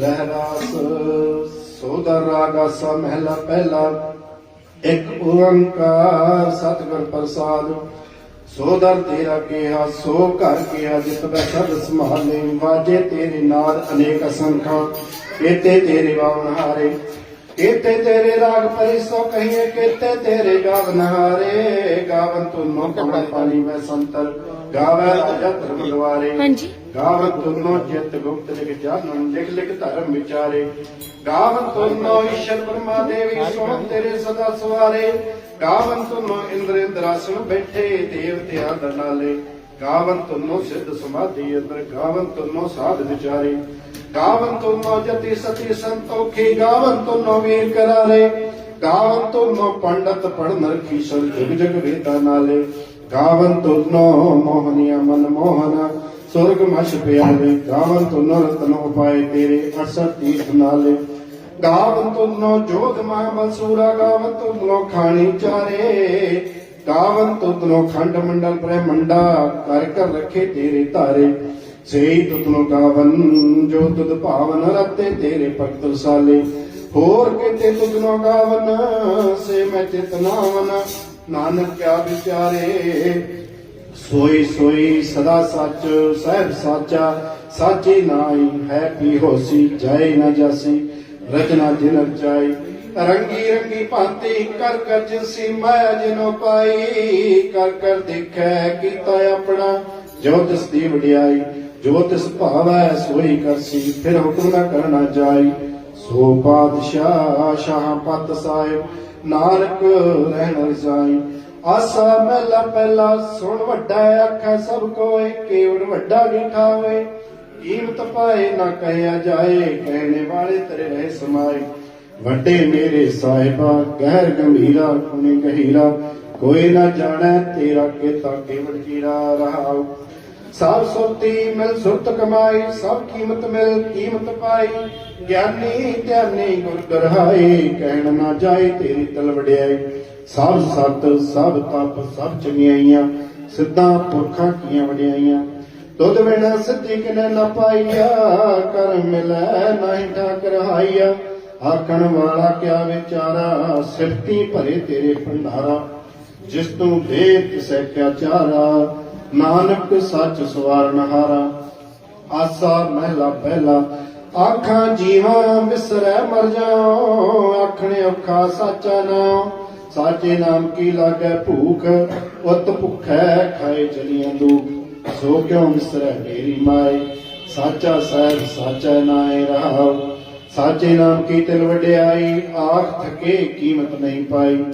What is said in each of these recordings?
ਰਹਿ ਰਾਸ ਸੋਦਰ ਰਾਗਾ ਸਾ ਪਹਿਲਾ। ਇੱਕ ਓੰਕਾਰ ਸਤਿਗੁਰ ਪ੍ਰਸਾਦ ਸੋਦਰ ਤੇਰਾ ਕਿਹਾ, ਸੋ ਘਰ ਕਿਹਾ, ਜਿਤ ਬੈ ਸਦ ਸੰਭਾਲੇ, ਵਾਜੇ ਤੇਰੇ ਨਾਦ ਅਨੇਕ ਅਸੰਖਾਂ, ਕੇਤੇ ਤੇਰੇ ਵਾਵਨ ਹਾਰੇ। ਕੇਤੇ ਤੇਰੇ ਰਾਗ ਪਰਿਸੋ ਕਹੀਏ ਕੇਤੇ ਤੇਰੇ ਗਾਵਨ ਹਾਰੇ ਗਾਵਨ ਤੁਮੋ ਕਮਲ ਪਾਣੀ ਮੈਂ ਸੰਤਰ। ਗਾਵੈ ਅਜਤ ਬਲਵਾਰੇ ਹਾਂਜੀ। ਗਾਵਨ ਤੁਮੋ ਜਿਤ ਗੁਪਤ ਲਿਖ ਜਾਨਨ ਲਿਖ ਲਿਖ ਧਰਮ ਵਿਚਾਰੇ। ਗਾਵਨ ਤੁਮੋ ਈਸ਼ਰ ਬ੍ਰਹਮਾ ਦੇਵੀ ਸੋਹ ਤੇਰੇ ਸਦਾ ਸਵਾਰੇ। ਗਾਵਨ ਤੁਮੋ ਇੰਦਰ ਇੰਦਰਾਸਨ ਬੈਠੇ ਦੇਵਤੇ ਆਦਰ ਨਾਲੇ। ਗਾਵਨ ਤੁਮੋ ਸਿੱਧ ਸਮਾਧੀ ਅੰਦਰ ਗਾਵਨ ਤੁਮੋ ਸਾਧ ਵਿਚਾਰੇ। ਗਾਵਨ ਤੁਮੋ ਜਤੀ ਸਤੀ ਸੰਤੋਖੀ ਗਾਵਨ ਤੁਮੋ ਵੀਰ ਕਰਾਰੇ ਗਾਵਨ ਤੁਮੋ ਪੰਡਤ ਪੜਨ ਰਖੀਸ਼ਰ ਜਗ ਜਗ ਵੇਦਾ ਨਾਲੇ ਗਾਵਨ ਤੁਮੋ ਮੋਹਨੀਆ ਮਨ ਮੋਹਨਾ, ਸੁਰਗ ਮਛ ਪਿਆਰੇ ਗਾਵਨ ਤੁਮੋ ਰਤਨ ਉਪਾਏ ਤੇਰੇ 68 ਤੀਰਥ ਨਾਲੇ। ਗਾਵਨ ਤੁਮੋ ਜੋਧ ਮਾ ਮਸੂਰਾ ਗਾਵਨ ਤੁਮੋ ਖਾਣੀ ਚਾਰੇ ਗਾਵਨ ਤੁਮੋ ਖੰਡ ਮੰਡਲ ਬ੍ਰਹਮੰਡਾ, ਕਰ ਕਰ ਰੱਖੇ ਤੇਰੇ ਧਾਰੇ। ਸੇਈ ਤੁਤਨੋ ਗਾਵਨ ਜੋ ਤੁਧ ਭਾਵਨ ਰਤੇ ਤੇਰੇ ਭਗਤ ਰਸਾਲੇ। ਹੋਰ ਕਿਤੇ ਤੁਧਨੋ ਗਾਵਨ ਸੇ ਮੈਂ ਚਿਤ ਨਾਨਕ ਕਿਆ ਵਿਚਾਰੇ, ਸੋਈ ਸੋਈ ਸਦਾ ਸੱਚ, ਸਹਿਬ ਸਾਚਾ। ਸਾਚੇ ਨਾਈ ਹੈ ਪੀ ਹੋਸੀ, ਜਾਏ ਨਾ ਜਾਸੀ, ਰਚਨਾ ਜਿਨ ਰਚਾਈ। ਰੰਗੀ ਰੰਗੀ ਭਾਂਤੀ ਕਰ ਕਰ ਜਿਨਸੀ ਮਾਇਆ ਜਿਨੋ ਪਾਈ। ਕਰ ਕਰ ਦੇਖੈ ਕੀਤਾ ਆਪਣਾ, ਜੋ ਤਿਸ ਦੀ ਵਡਿਆਈ। ਜੋ ਤਿਸ ਭਾਵੈ ਸੋਈ ਕਰਸੀ, ਫਿਰ ਹੁਕਮ ਨਾ ਕਰਨਾ ਜਾਈ। ਸੋ ਪਾਤਸ਼ਾਹ ਸ਼ਾਹ ਪਤ ਸਾਹਿਬ, ਨਾਨਕ ਰਹਿਣ ਰਸਾਈ ਆਸਾ ਮਹਿਲਾ ਪਹਿਲਾ, ਸੁਣ ਵੱਡਾ ਆਖੈ, ਸਭ ਕੋਏ ਕੇਵੜ ਵੱਡਾ ਡੀਠਾ ਹੋਏ ਕੀਮਤ ਪਾਏ ਨਾ ਕਹਿਆ ਜਾਏ, ਕਹਿਣੇ ਵਾਲੇ ਤੇਰੇ ਰਹਿ ਸਮਾਏ। ਵੱਡੇ ਮੇਰੇ ਸਾਹਿਬਾ, ਗਹਿਰ ਗੰਭੀਰਾ ਕੁਣੀ ਗਹੀਰਾ। ਕੋਈ ਨਾ ਜਾਣੈ ਤੇਰਾ ਕੀਤਾ ਕੇਵੜ ਕੀਰਾ ਰਹਾਉ। ਸਭ ਸੁਰਤੀ ਮਿਲ ਸੁਰਤ ਕਮਾਈ, ਸਭ ਕੀਮਤ ਮਿਲ ਕੀਮਤ ਪਾਈ। ਗਿਆਨੀ ਧਿਆਨੀ ਗੁਰ ਗਰਹਾਈ ਕਹਿਣ ਨਾ ਜਾਏ ਤੇਰੀ ਤਲ ਵਡਿਆਈ। ਸਭ ਸਤ ਸਭ ਤਪ ਸਭ ਚੰਗਿਆਈਆਂ, ਸਿੱਧਾਂ ਪੁਰਖਾਂ ਕੀਆਂ ਵਡਿਆਈਆਂ। ਦੁੱਧ ਬਿਨਾ ਸਿੱਧੀ ਕਿਨੇ ਨਾ ਪਾਈਆ, ਕਰ ਮਿਲੈ ਨਹੀਂ ਠਾਕਰ ਹਾਈਆ। ਆਖਣ ਵਾਲਾ ਕਿਆ ਵਿਚਾਰਾ ਸਿਫਤੀ ਭਰੇ ਤੇਰੇ ਭੰਡਾਰਾ। ਜਿਸ ਤੂੰ ਦੇ ਤਿਸੈ ਕਿਆ ਨਾਨਕ ਸੱਚ ਸਵਾਰਨ ਆਸਾ ਮਹਿਲਾ ਪਹਿਲਾ। ਆਖਾਂ ਜੀਵਾਂ ਵਿਸਰੈ ਮਰ ਜਾਉ, ਆਖਣੇ ਔਖਾ ਸਾਚਾ ਨਾਮ ਸਾਚੇ ਨਾਮ ਕੀ ਲਾਗੈ ਭੂਖ, ਉਤ ਭੁਖੈ ਖਾਏ ਚਲੀਆਂ ਦੁਖ। ਸੋ ਕਿਉ ਵਿਸਰੈ ਮੇਰੀ ਮਾਈ ਸਾਚਾ ਸਾਹਿਬ ਸਾਚਾ ਨਾਏ ਰਹਾਉ। ਸਾਚੇ ਨਾਮ ਕੀ ਤਿਲ ਵਡਿਆਈ, ਆਖ ਥਕੇ ਕੀਮਤ ਨਹੀਂ ਪਾਈ।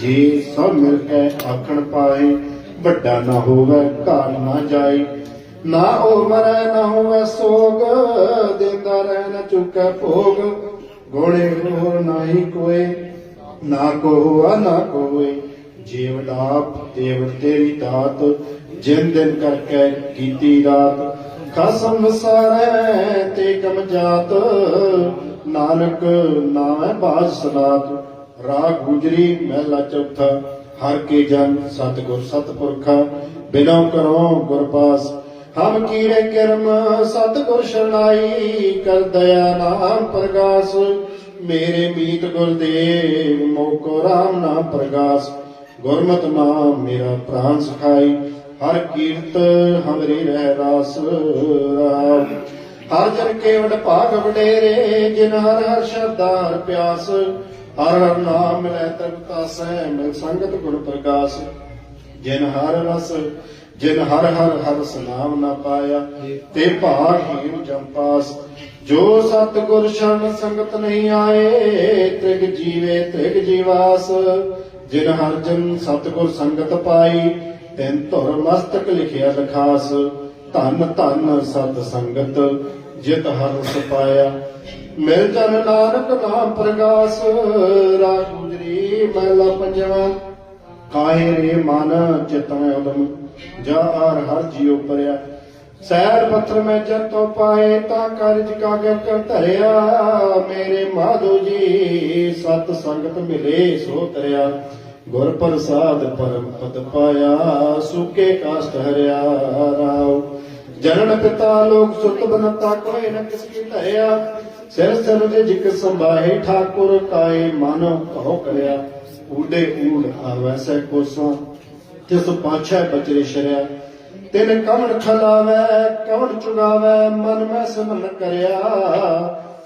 ਜੇ ਸਭ ਮਿਲ ਕੇ ਆਖਣ ਪਾਏ ਵੱਡਾ ਨਾ ਹੋਵੇ ਘਰ ਨਾ ਜਾਏ ਨਾ ਉਹ ਮਰੈ, ਨਾ ਹੋਵੇ ਸੋਗ ਦਿੰਦਾ ਰਹਿ ਨਾ ਚੁੱਕੈ ਭੋਗ। ਗੋਲੇ ਹੋਰ ਨਾਹੀ ਕੋਏ, ਨਾ ਕੋ ਹੋਆ ਨਾ ਕੋਏ। ਜੀਵ ਦਾਪ ਦੇਵ ਤੇਰੀ ਦਾਤ, ਜਿਨ ਦਿਨ ਕਰਕੇ ਕੀਤੀ ਰਾਤ। ਖਸਮ ਸਾਰੈ ਤੇ ਕਮ ਜਾਤ, ਨਾਨਕ ਨਾਮੈ ਬਾਜ ਸਨਾਤ ਰਾਗ ਗੁਜਰੀ ਮਹਿਲਾ ਚੌਥਾ। ਹਰ ਕੇ ਜਨ ਸਤਿਗੁਰ ਸਤਪੁਰਖਾ ਬਿਨੋ ਕਰੋ ਗੁਰ ਹਮ ਕੀਰੇ ਕਰਮ ਸਤਿਗੁਰ ਸ਼ਰਣਾਈ ਕਰ ਦਇਆ ਨਾਮ ਪ੍ਰਗਾਸ। ਮੇਰੇ ਮੀਤ ਗੁਰਦੇਵ ਮੋਕੋ ਰਾਮ ਨਾਮ ਪ੍ਰਗਾਸ। ਗੁਰਮਤਿ ਨਾਮ ਮੇਰਾ ਪ੍ਰਾਨ ਸਖਾਈ, ਹਰ ਕੀਰਤ ਹਮਰੀ ਰਹਿ ਰਾਸ ਰਾਮ। ਹਰ ਜਨ ਕੇਵੜ ਭਾਗ ਵਡੇਰੇ, ਜਿਨ ਹਰ ਹਰ ਸ਼ਬਦਾ ਹਰ ਪਿਆਸ। ਹਰ ਹਰ ਨਾਮ ਮਿਲੈ ਤ੍ਰਿਪਤਾ ਸਹਿ ਮਿਲ ਸੰਗਤ ਗੁਰ ਪ੍ਰਕਾਸ਼ ਜਿਨ ਹਰ ਰਸ, ਜਿਨ ਹਰ ਹਰ ਹਰ ਨਾਮ ਨਾ ਪਾਇਆ, ਤੇ ਭਾਗਹੀਨ ਜੰਪਾਸ ਜੋ ਸਤ ਗੁਰ ਸ਼ਰਨ ਸੰਗਤ ਨਹੀਂ ਆਏ, ਤ੍ਰਿਗ ਜੀਵੇ ਤ੍ਰਿਗ ਜੀਵਾਸ। ਜਿਨ ਹਰ ਜਨ ਸਤ ਗੁਰ ਸੰਗਤ ਪਾਈ, ਤਿਨ ਧੁਰ ਮਸਤਕ ਲਿਖਿਆ ਲਖਾਸ। ਧਨ ਧਨ ਸਤ ਸੰਗਤ, ਜਿਤ ਹਰ ਪਾਇਆ। ਮਿਲ ਜਨ ਨਾਨਕ ਨਾਮ ਪ੍ਰਗਾਸ ਰਾਗ ਗੁਜਰੀ ਮਹਿਲਾ ਪੰਜਵਾ। ਕਾਹੇ ਰੇ ਮਨ ਚਿਤਮੈ ਉਦਮ, ਜਾ ਆਰ ਹਰ ਜੀਉ ਪਰਿਆ। ਸੈਰ ਪੱਥਰ ਮੈਂ ਜਨ ਤੋਂ ਪਾਏ, ਤਾਂ ਕਾਰਜ ਕਾਗੇ ਕਰ ਧਰਿਆ। ਮੇਰੇ ਮਾਧੋ ਜੀ, ਸਤ ਸੰਗਤ ਮਿਲੇ ਸੋ ਤਰਿਆ। ਗੁਰ ਪ੍ਰਸਾਦ ਪਰਮ ਪਦ ਪਾਇਆ, ਸੁਕੇ ਕਾਸ਼ਟ ਹਰਿਆ ਰਾਉ ਜਨਨ ਪਿਤਾ ਲੋਕ ਸੁਤ ਬਨਤਾ, ਕੋਈ ਨ ਕਿਸ ਕੀ ਧਰਿਆ। ਸਿਰ ਸਿਰ ਦੇ ਜਿਕ ਸੰਭਾਏ ਠਾਕੁਰ ਕਾਏ ਮਨ ਕਹੋ ਕਰਿਆ, ਊਡੇ ਊੜ ਆਵੈ ਸੈ ਤਿਸ ਪਾਛੈ ਬਚਰੇ ਸ਼ਰਿਆ। ਤਿਨ ਕਵਣ ਖਲਾਵੈ, ਕਵਣ ਚੁਗਾਵੈ, ਮਨ ਮੈਂ ਸਿਮਰਨ ਕਰਿਆ।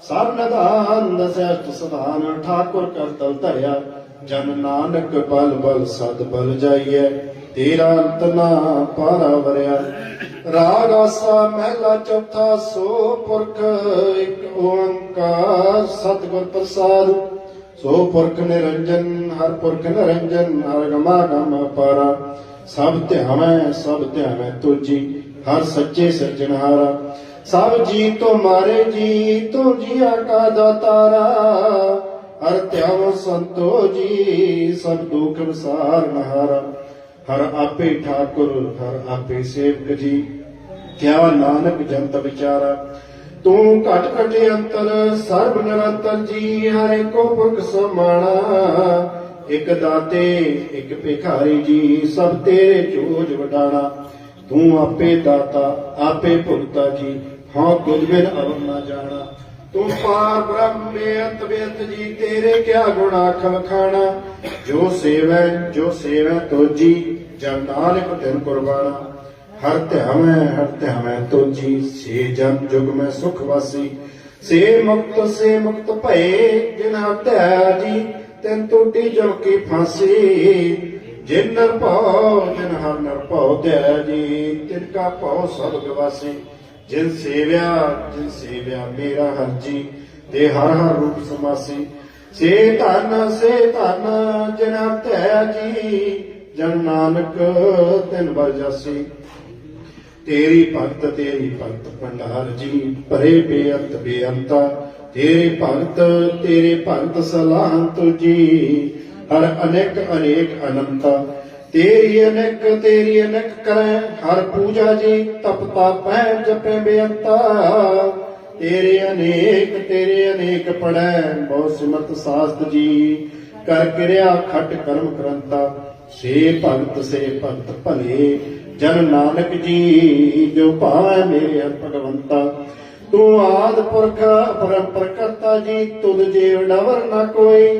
ਸਭ ਨਿਧਾਨ ਦਸੈ ਸਦਾਨ ਠਾਕੁਰ ਕਰਤਲ ਧਰਿਆ। ਜਨ ਨਾਨਕ ਬਲ ਬਲ ਸਦ ਬਲ ਜਾਈਐ। ਤੇਰਾ ਅੰਤ ਨਾ ਪਾਰਾ ਵਰਿਆ। ਰਾਗ ਆਸਾ ਮਹਿਲਾ ਚੌਥਾ, ਸੋ ਪੁਰਖ ਇੱਕ ਓੰਕਾਰ ਸਤਿਗੁਰ ਪ੍ਰਸਾਦ। ਸੋ ਪੁਰਖ ਨਿਰੰਜਨ, ਹਰ ਪੁਰਖ ਨਿਰੰਜਨ, ਹਰ ਗਮਾ ਗਮ ਪਾਰਾ। ਸਭ ਧਿਆਵੈ ਸਭ ਧਿਆਵੈ ਤੁਜੀ ਹਰ ਸੱਚੇ ਸਿਰਜਣਹਾਰਾ ਸਭ ਜੀ ਤੋਂ ਮਾਰੇ ਜੀ ਤੂੰ ਜੀਆ ਕਾ ਦਾਤਾਰਾ। ਹਰ ਧਿਆਵ ਸੰਤੋ ਜੀ, ਸਭ ਦੁਖ ਵਿਸਾਰ ਨਹਾਰਾ। ਹਰ ਆਪੇ ਠਾਕੁਰ, ਹਰ ਆਪੇ ਸੇਵਕ ਜੀ। ਕਿਆ ਨਾਨਕ ਜੰਤ ਵਿਚਾਰਾ, ਤੂੰ ਘਟ ਘਟੇ ਅੰਤਰ, ਸਰਬ ਨਿਰੰਤਰ ਜੀ, ਹਰੇ ਕੋ ਪੁਰਖ ਸਮਾਣਾ। ਇਕ ਦਾਤੇ, ਇਕ ਭਿਖਾਰੀ ਜੀ, ਸਭ ਤੇਰੇ ਜੋਜ ਵਡਾਣਾ। ਤੂੰ ਆਪੇ ਦਾਤਾ, ਆਪੇ ਭੁਗਤਾ ਜੀ ਹਾਂ ਤੁਝ ਬਿਨ ਅਵਰ ਨਾ ਜਾਣਾ। ਤੂੰ ਪਾਰ ਬ੍ਰਹਮ ਬੇਅੰਤ ਬੇਅੰਤ ਜੀ, ਤੇਰੇ ਕਿਆ ਗੁਣ ਆਖਲ ਖਾਣਾ ਜੋ ਸੇਵੈ ਜੋ ਸੇਵੈ ਤੋਜੀ, ਜਨ ਨਾਨਕ ਦਿਨ ਕੁਰਬਾਨਾ ਹਰ ਧਿਆਵੈ ਹਰ ਧਿਆਵੈ ਤੋਜੀ, ਸੇ ਜਨ ਜੁਗ ਮੈਂ ਸੁਖ ਵਾਸੀ। ਸੇ ਮੁਕਤ ਸੇ ਮੁਕਤ ਭਏ ਜਿਨ ਹਤਿਆ ਜੀ, ਤੈਨ ਟੋਟੀ ਜੋ ਕੀ ਫਾਂਸੀ। ਜਿਨ ਨਰ ਭਉ ਜਿਨ ਹਰ ਨਰ ਭਉ ਧਿਆ ਜੀ, ਤਿਨ ਕਾ ਭਉ ਸਭ ਗਵਾਸੀ ਜਿਨ ਸੇਵਿਆ ਜਿਨ ਸੇਵਿਆ ਮੇਰਾ ਹਰ ਜੀ ਤੇ ਹਰ ਹਰ ਰੂਪ ਸਮਾਸੀ। ਸੇ ਧਨ ਸੇ ਧਨ ਜਿਨ ਧਿਆ ਜੀ, ਜਨ ਨਾਨਕ, ਤਿਨ ਬਲ ਤੇਰੀ ਭਗਤ ਤੇਰੀ ਭਗਤ ਭੰਡਾਰ ਜੀ ਭਰੇ ਬੇਅੰਤ ਬੇਅੰਤਾ। ਤੇਰੇ ਭਗਤ ਤੇਰੇ ਭਗਤ ਸਲਾਹੰ ਜੀ, ਹਰ ਅਨੇਕ ਅਨੇਕ ਅਨੰਤਾ। ਤੇਰੀ ਅਨੇਕ ਤੇਰੀ ਅਨੇਕ ਕਰੈ, ਹਰ ਪੂਜਾ ਜੀ ਤਪ ਤਾਪੈ ਜਪੈ ਬੇਅੰਤਾ। ਤੇਰੇ ਅਨੇਕ ਤੇਰੇ ਅਨੇਕ ਪੜੈ, ਬਹੁ ਸਿਮਰਤ ਸਾਸਤ ਜੀ। ਕਰ ਕਿਰਿਆ ਖਟ ਕਰਮ ਕਰੰਤਾ, ਸੇ ਭਗਤ ਸੇ ਭਗਤ ਭਲੇ। ਜਨ ਨਾਨਕ ਜੀ, ਜੋ ਭਾਵੈ ਮੇਰੇ ਹਰ ਭਗਵੰਤਾ। ਤੂੰ ਆਦ ਪੁਰਖ ਪਰੰਪਰ ਕਰਤਾ ਜੀ, ਤੁਧ ਜੀਵ ਡਵਰ ਨਾ ਕੋਈ।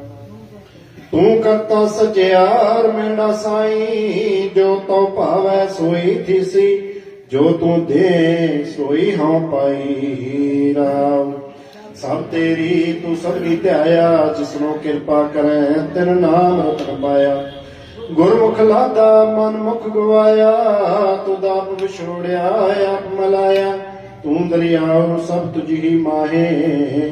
ਤੂੰ ਕਰਤਾ ਸਚਿਆਰ ਮੇਰਾ ਸਾਈ, ਜੋ ਤੋ ਭਾਵੈ ਸੋਈ ਥੀਸੀ, ਜੋ ਤੂੰ ਦੇ ਸੋਈ ਹਾਂ ਪਾਈ ਰਾਮ। ਸਭ ਤੇਰੀ ਤੂੰ ਸਭਨੀ ਧਿਆਇਆ, ਜਿਸਨੋ ਕਿਰਪਾ ਕਰੈ ਤਿਨ ਨਾਮ ਰਤਨ ਪਾਇਆ ਗੁਰਮੁਖ ਲਾਦਾ ਮਨ ਮੁਖ ਗਵਾਇਆ, ਤੂੰ ਦਾਪ ਵਿਛੋੜਿਆ, ਆਪ ਮਲਾਇਆ। ਤੂੰ ਦਰਿਆਉ ਸਭ ਤੁਝ ਹੀ ਮਾਹੇ,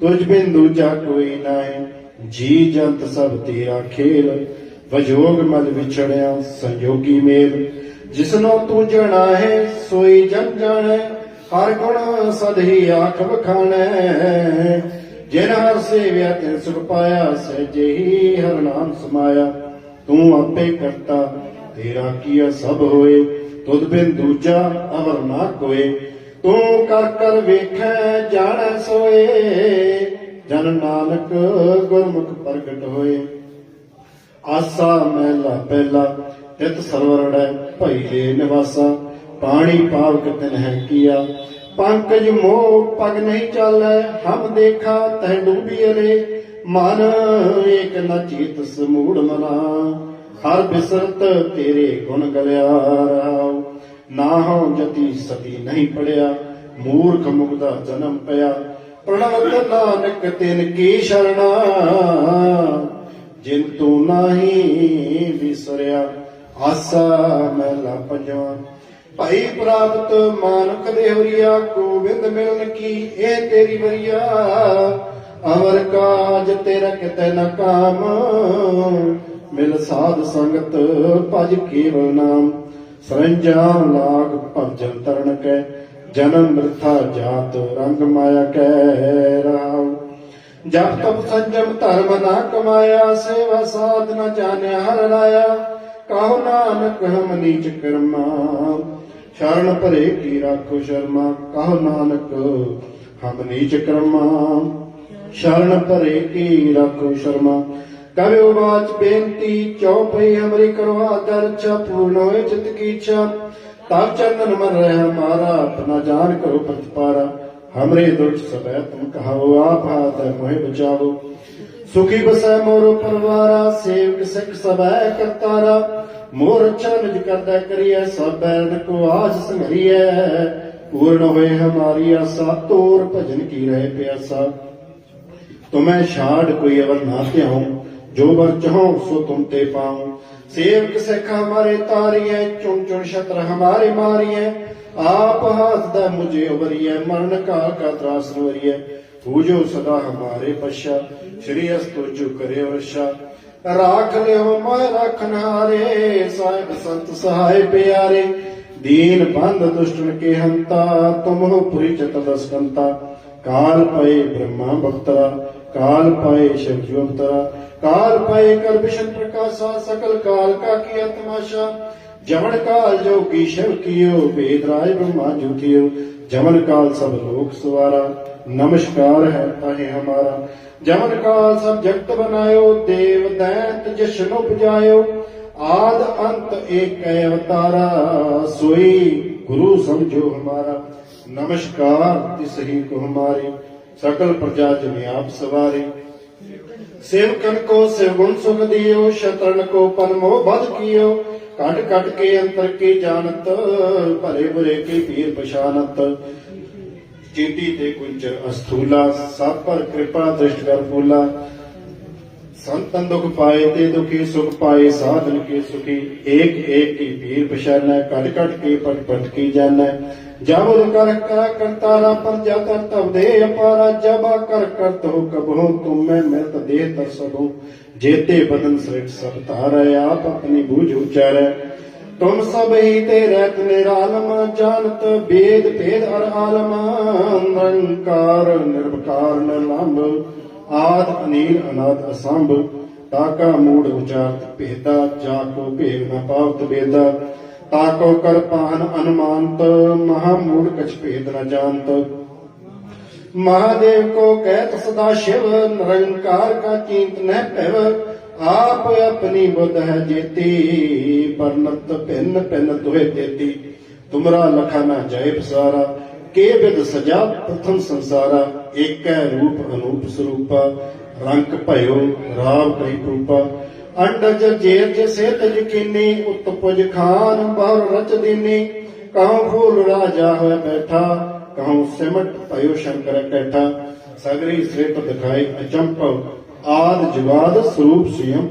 ਤੁਝ ਬਿੰਦੂ ਦੂਜਾ ਕੋਈ ਨਾਹੀਂ। ਜੀ ਜੰਤ ਸਭ ਤੇਰਾ ਖੇਲ, ਵਜੋਗ ਮਲ ਵਿਛੜਿਆ ਸੰਜੋਗੀ ਮੇਲ। ਜਿਸਨੋ ਤੂੰ ਜਣਾ ਹੈ, ਸੋਈ ਜਨ ਜਾਣੈ, ਹਰ ਗੁਣ ਸਦ ਆਖ ਵਖਾਣੈ। ਜਿਨ ਹਰ ਸੇਵਿਆ ਤਿਨ ਸੁਖ ਪਾਇਆ, ਸਹਿਜੇ ਹੀ ਹਰ ਨਾਮ ਸਮਾਇਆ। ਤੂੰ ਆਪੇ ਕਰਤਾ, ਤੇਰਾ ਕੀਆ ਸਭ ਹੋਏ। ਤੁਧ ਬਿਨ ਦੂਜਾ ਅਵਰ ਨਾ ਕੋਏ। ਤੂੰ ਕਰ ਕਰ ਵੇਖੈ, ਜਾਣੈ ਸੋਏ। ਜਨ ਨਾਨਕ ਗੁਰਮੁਖ ਪ੍ਰਗਟ ਹੋਏ। ਆਸਾ ਮਹਿਲਾ ਪਹਿਲਾ, ਤਿਤ ਸਰਵਰੜੈ ਭਈ ਦੇ ਨਿਵਾਸਾ। ਪਾਣੀ ਪਾਵਕ ਤਿਨ ਹੈ ਕੀਆ। ਪੰਕਜ ਮੋਹ ਪਗ ਨਹੀਂ ਚਾਲੈ, ਹਮ ਦੇਖਾ ਤੈ ਡੂਬੀਰੇ ਮਨ ਏਕ ਨ ਚੀਤ ਸਮੂੜ ਮਨਾ। ਹਰ ਬਿਸਰਤ ਤੇਰੇ ਗੁਣ ਗਲਿਆ ਰਾਉ ਨਾ ਹਉ ਜਤੀ ਸਤੀ ਨਹੀਂ ਪੜਿਆ। ਮੂਰਖ ਮੁਗਦਾ ਜਨਮ ਪਿਆ। ਪ੍ਰਣਵਤ ਨਾਨਕ ਤਿਨ ਕੀ ਸ਼ਰਣਾ, ਜਿਨ ਤੂੰ ਨਾਹੀ ਵਿਸਰਿਆ, ਆਸਾ ਮਹਿਲਾ ਪੰਜਵਾਂ ਭਾਈ ਪ੍ਰਾਪਤ ਮਾਨਕ ਦੇ ਹਰੀਆ, ਗੋਬਿੰਦ ਮਿਲਨ ਕੀ ਇਹ ਤੇਰੀ ਵਰੀਆ? ਅਮਰ ਕਾਜ ਤੇਰਾ ਕਿਤੇ ਨਾ ਕਾਮ, ਮਿਲ ਸਾਧ ਸੰਗਤ ਭਜ ਕੇਵਲ ਨਾਮ। ਸਰੰਜਾਮ ਲਾਗ ਭਜਨ ਤਰਨ ਕੈ ਜਨਮ ਮ੍ਰਿਥਾ ਜਾਤ ਰੰਗ ਮਾਇਆ ਕੈ ਰਾਮ ਜਪ ਤਪ ਸੰਜਮ ਧਰਮ ਨਾ ਕਮਾਇਆ, ਸੇਵਾ ਸਾਧ ਨ ਜਾਣਿਆ, ਹਰ ਰਾਇਆ। ਕਹੋ ਨਾਨਕ ਹਮ ਨੀਚ ਕਰਮਾ। ਸ਼ਰਨ ਭਰੇ ਕੀ ਰਾਖੋ ਸ਼ਰਮਾ ਕਹੋ ਨਾਨਕ ਹਮ ਨੀਚ ਕਰਮਾ। ਸ਼ਰਨ ਭਰੇ ਕੀ ਰਾਖੋ ਸ਼ਰਮਾ। ਕਰਿਓ ਬਾਚ ਬੇਨਤੀ, ਚੌਪਈ ਹਮਰੀ ਕਰਵਾ ਦਰ ਚ ਪੂਰਨ ਹੋਏ ਚਿਤ ਕੀ ਇੱਛਾ ਤਬ ਚੰਦਨ ਮਨ ਰਹਿ ਹਮਾਰਾ ਆਪਣਾ ਜਾਨ ਕਰੋ ਪ੍ਰਤਪਾਰਾ ਹਮਰੇ ਦੁਖ ਸਬੈ ਤੁਮ ਕਹਾਓ ਆਪ ਹਾਥ ਹੈ ਮੋਹਿ ਬਚਾਵੋ। ਸੁਖੀ ਬਸੈ ਮੋਰ ਪਰਵਾਰਾ, ਸੇਵਕ ਸਿੱਖ ਸਬੈ ਕਰਤਾਰਾ। ਮੋਰ ਅੱਛਾ ਨਿਜ ਕਰਦਾ ਕਰੀਐ ਸਭ ਬੈਰਨ ਕੋ ਆਜ ਸੰਘਰੀਐ। ਪੂਰਨ ਹੋਏ ਹਮਾਰੀ ਆਸਾ, ਤੋਰ ਭਜਨ ਕੀ ਰਹੇ ਪਿਆਸਾ। ਤੁਮੈ ਛਾੜ ਕੋਈ ਅਵਰ ਨਾ ਧਿਆਉ, ਜੋ ਵਰ ਚਾਹੋ ਸੋ ਤੁਮ ਤੇ ਪਾਉ। ਸੇਵਕ ਸਿੱਖ ਹਮਾਰੇ ਤਾਰੀਐ, ਚੁਣ ਚੁਣ ਛਤਰ ਹਮਾਰੇ ਮਾਰੀਐ। ਆਪ ਹੱਸਦਾ ਮੁਝੇ ਉਬਰੀਐ ਮਰਨ ਕਾਲ ਕਾ ਤਰਾਸ ਨਵਰੀਐ ਪੂਜੋ ਸਦਾ ਹਮਾਰੇ ਪਛਾ, ਸ਼੍ਰੀ ਅਸਤੋ ਜੋ ਕਰੇ ਵਰਸ਼ਾ ਰਾਖ ਲਿਓ ਮੈਂ ਰਖਨ ਹਾਰੇ ਸਾਹਿਬ ਸੰਤ ਸਹਾਇ ਪਿਆਰੇ। ਦੀਨ ਬੰਦ ਦੁਸ਼ਟਨ ਕੇ ਹੰਤਾ, ਤੁਮ ਹੋ ਪੁਰੀ ਚਤ ਦਸਕੰਤਾ। ਕਾਲ ਪਏ ਬ੍ਰਹਮਾ ਬਖਤਰਾ ਕਾਲ ਪਾਏ ਸ਼ਿਵ ਜੀ ਅਵਤਰਾ ਕਾਲ ਪਾਏ ਕਲ ਵਿਸ਼ਨ ਪ੍ਰਕਾਸ਼ਾ, ਸਕਲ ਕਾਲ ਕਾ ਕੀ ਤਮਾਸ਼ਾ ਜਮਨ ਕਾਲ ਜੋ ਕੀ ਸ਼ਿਵ ਕੀਓ ਵੇਦ ਰਾਜ ਬ੍ਰਹਮਾ ਜੁਤਿਓ ਜਮਨ ਕਾਲ ਸਭ ਲੋਕ ਸਵਾਰਾ, ਨਮਸਕਾਰ ਹੈ ਤਾਹੇ ਹਮਾਰਾ। ਜਮਨ ਕਾਲ ਸਭ ਜਗਤ ਬਨਾਇਓ, ਦੇਵ ਦੈਂਤ ਜਸ਼ਨ ਉਪਜਾਇਓ। ਆਦ ਅੰਤ ਏਕ ਅਵਤਾਰਾ, ਸੋਈ ਗੁਰੂ ਸਮਝੋ ਹਮਾਰਾ। ਨਮਸਕਾਰ ਤਿਸ ਹੀ ਕੋ ਹਮਾਰੇ। ਸਕਲ ਪ੍ਰਜਾ ਜਮਿ ਆਪ ਸਵਾਰੇ। ਸੇਵਕਨ ਕੋ ਸਿਵਗੁਣ ਸੁਖ ਦਿਓ, ਸ਼ਤਰਨ ਕੋ ਪਨਮੋ ਬਦ ਕੀਓ। ਕਟ ਕਟ ਕੇ ਅੰਤਰ ਕੀ ਜਾਣਤ ਭਲੇ ਬੁਰੇ ਕੀ ਪੀਰ ਪਛਾਨਤ। ਚੀਟੀ ਤੇ ਕੁੰਚਰ ਅਸਥੂਲਾ, ਸਭ ਪਰ ਕਿਰਪਾ ਦ੍ਰਿਸ਼ਟ ਕਰ ਫੂਲਾ। ਸੰਤਨ ਦੁਖ ਪਾਏ ਤੇ ਦੁਖੀ ਸੁਖ ਪਾਏ, ਸਾਧਨ ਕੇ ਸੁਖੀ। ਏਕ ਏਕ ਕੀ ਪੀਰ ਪਛਾਨੈ ਕਟ ਕਟ ਕੇ ਪਟ ਪਟ ਕੀ ਜਾਣੈ। ਜਬ ਕਰ ਕਰ ਕਰਤਾਰਾ ਪਰ ਜਾਤਾ ਤਬ ਦੇ ਅਪਾਰਾ, ਜਬ ਕਰ ਕਰਤ ਹੋ ਕਬਹੁ, ਤੁਮ ਮੈਂ ਮਿਲਤ ਦੇਹ ਤਰ ਸਭੂ। ਜੇਤੇ ਬਦਨ ਸ੍ਰਿਟ ਸਭ ਧਾਰੈ, ਆਪ ਆਪਣੀ ਬੂਝ ਉਚਾਰੈ। ਤੁਮ ਸਭ ਹੀ ਤੇ ਰਹਿਤ ਨਿਰਾਲਮ ਜਾਣਤ ਵੇਦ ਭੇਦ ਅਰ ਆਲਮ, ਨਿਰੰਕਾਰ, ਨਿਰਵਕਾਰ, ਨਿਰਲੰਭ, ਆਦ, ਅਨੀਲ, ਅਨਾਦ, ਅਸੰਭ। ਤਾਕਾ ਮੂੜ ਉਚਾਰਤ ਭੇਦਾ, ਜਾ ਕੋ ਭੇਵ ਨ ਪਾਵਤ ਵੇਦਾ। ਤਾਕੋ ਕਰ ਪਾਹਨ ਅਨੁਮਾਨਤ, ਮਹਾ ਮੂੜ ਕਛ ਭੇਦ ਨ ਜਾਣਤ। ਮਹਾਦੇਵ ਕੋ ਕਹਿਤ ਸਦਾ ਸ਼ਿਵ, ਨਿਰੰਕਾਰ ਕਾ ਚਿੰਤ ਨਹਿ ਭਵ। ਆਪ ਆਪਣੀ ਬੁੱਧ ਹੈ ਜੇਤੀ, ਪਰਨਤ ਭਿੰਨ ਭਿੰਨ ਦੁਹੇ ਤੇਤੀ। ਤੁਮਰਾ ਲਖਾ ਨਾ ਜਾਏ ਪਸਾਰਾ, ਕੇ ਬਿਦ ਸਜਾ ਪ੍ਰਥਮ ਸੰਸਾਰਾ। ਏਕੈ ਰੂਪ ਅਨੂਪ ਸਰੂਪਾ, ਰੰਗ ਭਇਓ ਰਾਮ ਕਈ ਰੂਪਾ ਅੰਡਜ ਜੇਰ ਜਿਸੇ ਤਜ ਉਤਪਜ ਖਾਨ ਬਹੁ ਰਚ ਦੀਨੀ। ਕਹਉ ਫੂਲ ਰਾਜਾ ਹੋਇ ਬੈਠਾ, ਕਹਉ ਸਿਮਟ ਭਇਓ ਸ਼ੰਕਰ ਕੈਠਾ। ਸਗਰੀ ਸ੍ਰਿਤ ਦਿਖਾਈ ਅਚੰਪਵ ਆਦ ਜਵਾਦ ਸਰੂਪ ਸਿਯੰ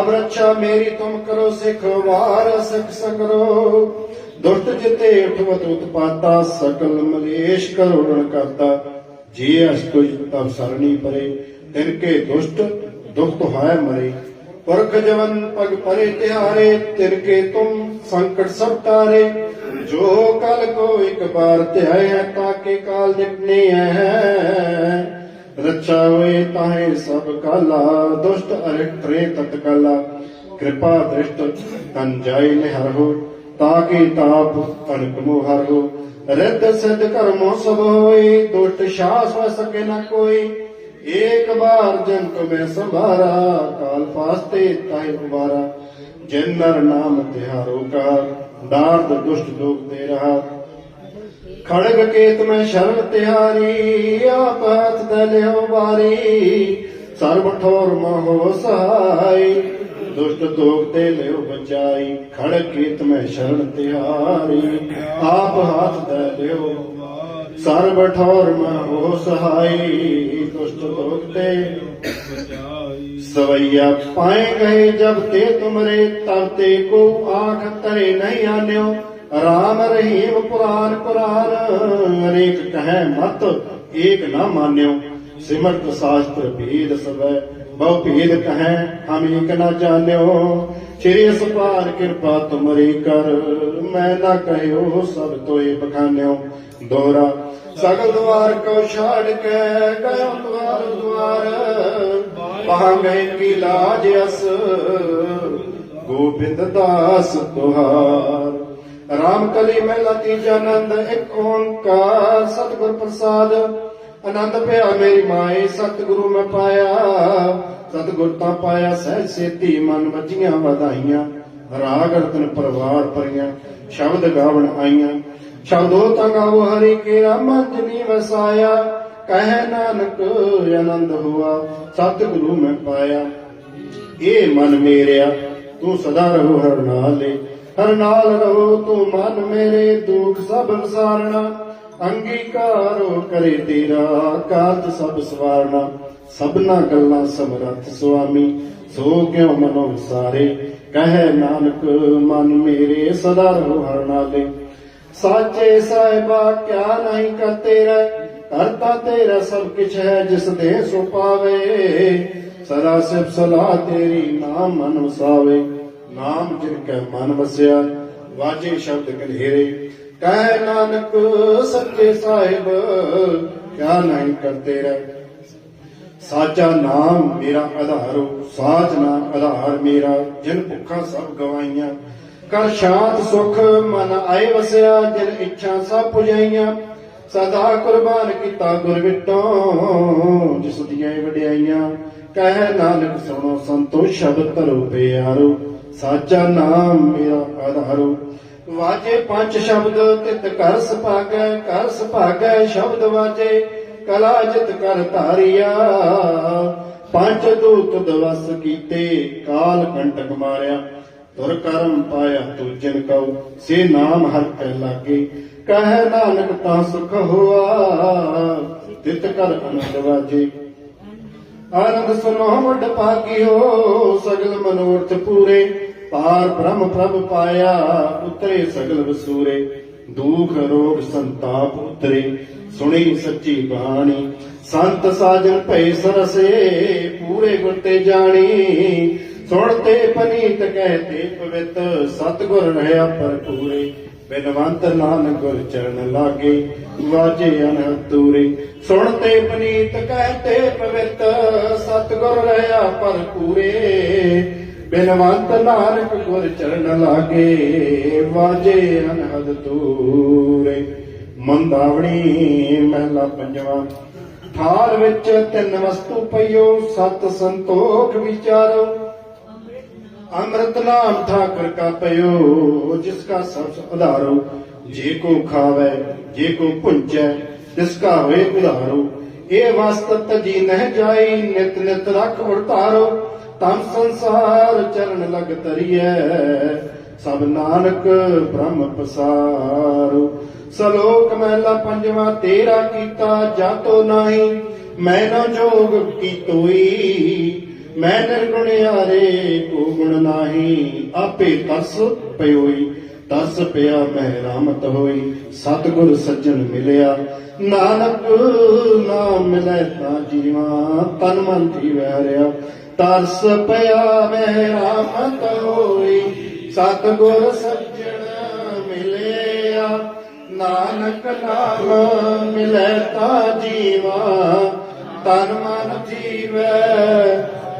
ਅਬ ਰੱਛਾ ਮੇਰੀ ਤੁਮ ਕਰੋ ਸਿਖ, ਵਾਰ ਸਿਖ ਸੰਗਰੋ ਦੁਸ਼ਟ ਜਿਤੇ ਉਠਵਤ ਉਤਪਾਤਾ, ਸਕਲ ਮਲੇਸ਼ ਕਰੋੜਨ ਕਰਤਾ। ਜੇ ਅਸ ਤੁਜ ਤਬ ਸਰਣੀ ਪਰੇ, ਤਿਨ ਕੇ ਦੁਸ਼ਟ ਦੁਖ ਤੁਹਾਏ ਮਰੇ। ਪੁਰਖ ਜਵਨ ਪਗ ਪਰੇ ਤਿਹਾਰੇ ਤਿਨ ਕੇ ਤੁਮ ਸੰਕਟ ਸਭ ਤਾਰੇ। ਜੋ ਕਲ ਕੋ ਇੱਕ ਬਾਰ ਧਿਆਇਆ ਤਾਂ ਕੇ ਕਾਲ ਨਿਕਨੇ ਹੈ। ਰੱਛਾ ਹੋਏ ਤਾਹੇ ਸਭ ਕਾਲਾ, ਦੁਸ਼ਟ ਅਰਿਟ ਤਰੇ ਤਤਕਾਲਾ। ਕਿਰਪਾ ਦ੍ਰਿਸ਼ਟ ਤਨ ਜਾਇ ਨਿਹਰਹੁ ਤਾਕੇ ਤਾਪ ਕਨਕ ਮੋ ਹੋ। ਰਿੱਧ ਸਿੱਧ ਕਰਮੋ ਸਭ ਹੋਈ ਦੁਸ਼ਟ ਸ਼ਾਸ ਵ ਸਕੇ ਨ ਕੋਈ। ਏਕ ਬਾਰ ਜਨ ਕੋ ਮੈਂ ਕਾਲ ਫਾਸਤੇ ਤਾਹਿ ਉਬਾਰਾ ਜਿਨ ਨਰ ਨਾਮ ਤਿਹਾਰੋ ਕਾ ਦਾਰਦ ਦੁਸ਼ਟ ਲੋਕ ਦੇ ਰਹਾ। ਖੜਗ ਕੇਤ ਮੈਂ ਸ਼ਰਨ ਤਿਹਾਰੀ, ਆਪ ਹੱਥ ਦੇ ਬਾਰੀ ਵਾਰੀ। ਸਰਬ ਠੋਰ ਮਹੋ ਸਹਾਈ, ਦੁਸ਼ਟ ਦੋਗ ਤੇ ਲਿਓ ਬਚਾਈ। ਖੜਗ ਕੇਤ ਮੈਂ ਸ਼ਰਨ ਤਿਹਾਰੀ, ਆਪ ਹੱਥ ਦੇ ਲਿਓ ਸਰਬ ਠੋਰ ਮਹੋ ਸਹਾਈ, ਦੁਸ਼ਟ ਦੋਗ ਸਵਈਆ ਪਾਏ ਗਏ ਜਬ ਤੇ ਤੁਮਰੇ, ਤਬ ਤੇ ਕੋ ਆਖ ਤਰੇ ਨਹੀਂ ਆਨਿਓ। ਰਾਮ ਰਹੀਮ ਪੁਰਾਨ ਪੁਰਾਨ ਅਨੇਕ ਕਹੈ ਮਤ ਏਕ ਨਾ ਮਾਨਿਓ। ਸਿਮਰਤ ਸਾਸਤਰ ਭੇਦ ਸਭੈ ਬਹੁ ਭੇਦ ਕਹੈ ਹਮ ਏਕ ਨਾ ਜਾਣਿਓ। ਸ਼੍ਰੀ ਅਸਪਾਰ ਕਿਰਪਾ ਤੁਮਰੀ ਕਰ, ਮੈਂ ਨਾ ਕਹਿਓ ਸਭ ਤੋਏ ਬਖਾਨਿਓ। ਦੋਰਾ ਸਗਲ ਦੁਆਰ ਕੋ ਛਾੜ ਕੇ ਗਇਓ ਦੁਆਰ ਦੁਆਰ। ਵਹਾਂ ਗਏ ਕੀ ਲਾਜ ਅਸ, ਗੋਬਿੰਦ ਦਾਸ ਤੁਹਾਰ। ਰਾਮ ਕਲੀ ਮਹਿਲਾ ਤੀਜਾ ਆਨੰਦ, ਇੱਕ ਓੰਕਾਰ ਸਤਿਗੁਰ ਪ੍ਰਸਾਦ। ਆਨੰਦ ਪਿਆ ਮੇਰੀ ਮਾਏ, ਸਤਿਗੁਰੂ ਮੈਂ ਪਾਇਆ। ਸਤਿਗੁਰ ਤਾਂ ਪਾਇਆ ਸਹਿ ਸੇਤੀ, ਮਨ ਵੱਜੀਆਂ ਵਧਾਈਆਂ। ਰਾਗ ਰਤਨ ਪਰਵਾਰ ਪਰੀਆਂ ਸ਼ਬਦ ਗਾਵਣ ਆਈਆਂ। ਸ਼ਬਦੋ ਤਾਂ ਗਾਵੋ ਹਰੀ ਕੇਰਾ ਮਨ ਨੀ ਵਸਾਇਆ, ਕਹਿ ਨਾਨਕ ਆਨੰਦ ਹੁਆ, ਸਤਿਗੁਰੂ ਮੈਂ ਪਾਇਆ। ਇਹ ਮਨ ਮੇਰਿਆ, ਤੂੰ ਸਦਾ ਰਹੋ ਹਰ ਨਾਲੇ, ਹਰ ਨਾਲ ਰਹੋ ਤੂੰ ਮਨ ਮੇਰੇ, ਦੁੱਖ ਸਭ ਵਿਸਾਰਣਾ ਅੰਗੀਕਾਰੋ ਕਰੇ ਤੇਰਾ, ਕਾਰਜ ਸਭ ਸਵਾਰਣਾ ਸਭਨਾ ਗੱਲਾਂ ਸਮਰੱਥ ਸੁਆਮੀ, ਸੋ ਕਿਉ ਮਨੋ ਵਿਸਾਰੇ? ਕਹੇ ਨਾਨਕ, ਮਨ ਮੇਰੇ, ਸਦਾ ਰਹੋ ਹਰ ਨਾਲੇ। ਸਾਚੇ ਸਾਹਿਬਾ, ਕਿਆ ਨਹੀਂ ਕਰਤੇ ਰਹਿ? ਕਰਤਾ ਤੇਰਾ ਸਭ ਕੁਛ ਹੈ, ਜਿਸ ਦੇ ਸੋ ਪਾਵੇ। ਸਦਾ ਸਿਫ ਸਲਾਹ ਤੇਰੀ ਨਾਮ ਮਨ ਵਸਾਵੇ ਨਾਮ ਜਿਨ ਕੈ ਮਨ ਵਸਿਆ, ਵਾਜੇ ਸ਼ਬਦ ਕਲੇਰੇ ਕਹਿ ਨਾਨਕ, ਸੱਚੇ ਸਾਹਿਬ, ਕਿਆ ਨਹੀਂ ਕਰਤੇ ਰਹਿ? ਸਾਚਾ ਨਾਮ ਮੇਰਾ ਆਧਾਰੋ, ਸਾਚ ਨਾਮ ਆਧਾਰ ਮੇਰਾ। ਜਿਨ ਭੁੱਖਾ ਸਭ ਗਵਾਈਆਂ ਕਰ ਸ਼ਾਂਤ ਸੁਖ ਮਨ ਆਏ ਵਸਿਆ, ਜਿਨ ਇੱਛਾ ਸਭ ਪੁਜਾਈਆਂ। ਸਦਾ ਕੁਰਬਾਨ ਕੀਤਾ ਗੁਰ ਵਿਟੋ, ਜਿਸ ਦੀਆਂ ਵਡਿਆਈਆਂ। ਕਹਿ ਨਾਨਕ ਸੁਣੋ ਸੰਤੋ ਸ਼ਬਦ ਧਰੋ ਪਿਆਰੋ, ਸਾਚਾ ਨਾਮ ਮੇਰਾ ਆਧਾਰੋ। ਵਾਜੇ ਪੰਜ ਸ਼ਬਦ, ਤਿਤ ਕਰ ਸੁਭਾਗੈ ਕਰ ਸੁਭਾਗੈ ਸ਼ਬਦ ਵਾਜੇ, ਕਲਾ ਜਿਤ ਕਰ ਧਾਰਿਆ। ਪੰਜ ਦੂਤ ਦਵਸ ਕੀਤੇ, ਕਾਲ ਕੰਟਕ ਮਾਰਿਆ। ਤੁਰ ਕਰਮ ਪਾਇਆ ਤੁਜਨ ਕਉ, ਸੇ ਨਾਮ ਹਰ ਕੈ ਲਾਗੇ। ਕਹਿ ਨਾਨਕ ਤਾਂ ਸੁਖ ਹੋਆ, ਤਿਤ ਕਰ ਅਨੰਦ ਵਾਜੇ। ਆਨੰਦ ਸੁਨੋ ਵੱਡ ਭਾਗਿਓ, ਸਗਲ ਮਨੋਰਥ ਪੂਰੇ। ਪਾਰ ਬ੍ਰਹਮ ਪ੍ਰਭ ਪਾਇਆ, ਉਤਰੇ ਸਗਲ ਵਸੂਰੇ। ਦੁਖ ਰੋਗ ਸੰਤਾਪ ਉਤਰੇ, ਸੁਣੀ ਸੱਚੀ ਬਾਣੀ। ਸੰਤ ਸਾਜਨ ਭੈ ਸਰਸੇ, ਪੂਰੇ ਗੁਰ ਤੇ ਜਾਣੀ। ਸੁਣਤੇ ਪਨੀਤ ਕਹਤੇ, ਪਵਿੱਤ ਸਤਗੁਰ ਰਹਿਆ ਭਰਪੂਰੇ। ਬਿਨਵੰਤ ਨਾਨਕ ਗੁਰ ਚਰਨ ਲਾਗੇ, ਵਾਜੇ ਅਨਹਤੂਰੇ ਸੁਣਤੇ ਪਨੀਤ ਕਹਤੇ, ਪਵਿੱਤ ਸਤਗੁਰ ਰਹਿਆ ਭਰਪੂਰੇ। ਬਿਨਵੰਤ ਨਾਨਕ ਗੁਰ ਚਰਨ ਲਾਗੇ, ਵਾਜੇ ਅਨਹਦ ਤੂਰੇ ਮੰਦਾਵਣੀ ਮਹਿਲਾ ਪੰਜਵਾ। ਥਾਲ ਵਿੱਚ ਤਿੰਨ ਵਸਤੂ ਪਈਓ, ਸਤ ਸੰਤੋਖ ਵਿਚਾਰੋ। ਅੰਮ੍ਰਿਤ ਨਾਮ ਠਾਕਰ ਕਾ ਪਇਓ, ਜਿਸ ਕਾ ਸਭ ਉਧਾਰੋ, ਜੇ ਕੋ ਖਾਵੇ, ਜੇ ਕੋ ਪੁੰਚੈ, ਤਿਸ ਕਾ ਹੋਏ ਉਧਾਰੋ। ਇਹ ਵਸਤ ਤਜੀ ਨਹਿ ਜਾਈ, ਨਿਤ ਨਿਤ ਰਖ ਵਰਤਾਰੋ। ਤਮ ਸੰਸਾਰ ਚਰਨ ਲਗ ਤਰੀਐ ਸਭ ਨਾਨਕ ਬ੍ਰਹਮ ਪਸਾਰੋ। ਸਲੋਕ ਮਹਿਲਾ ਪੰਜਵਾ, ਤੇਰਾ ਕੀਤਾ ਜਾਤੋ ਨਹੀਂ ਮੈਨੋ ਜੋਗ ਕੀ ਤੋਈ ਮੈਂ ਨਿਰਗੁਣਿਆਰੇ ਕੋ ਗੁਣ ਨਾਹੀ, ਆਪੇ ਤਰਸ ਪਇਓਈ ਤਰਸ ਪਿਆ ਮੈਂ ਰਾਮਤ ਹੋਈ, ਸਤਿਗੁਰ ਸੱਜਣ ਮਿਲਿਆ। ਨਾਨਕ ਨਾਮ ਮਿਲੈ ਤਾਂ ਜੀਵਾ, ਤਨ ਮਨ ਦੀ ਵੈਰਿਆ। ਤਰਸ ਪਿਆ ਮੈਂ ਰਾਮਤ ਹੋਈ, ਸਤਿਗੁਰ ਸੱਜਣ ਮਿਲਿਆ। ਨਾਨਕ ਨਾਮ ਮਿਲੈ ਤਾਂ ਜੀਵਾ, ਤਨ ਮਨ ਜੀਵੈ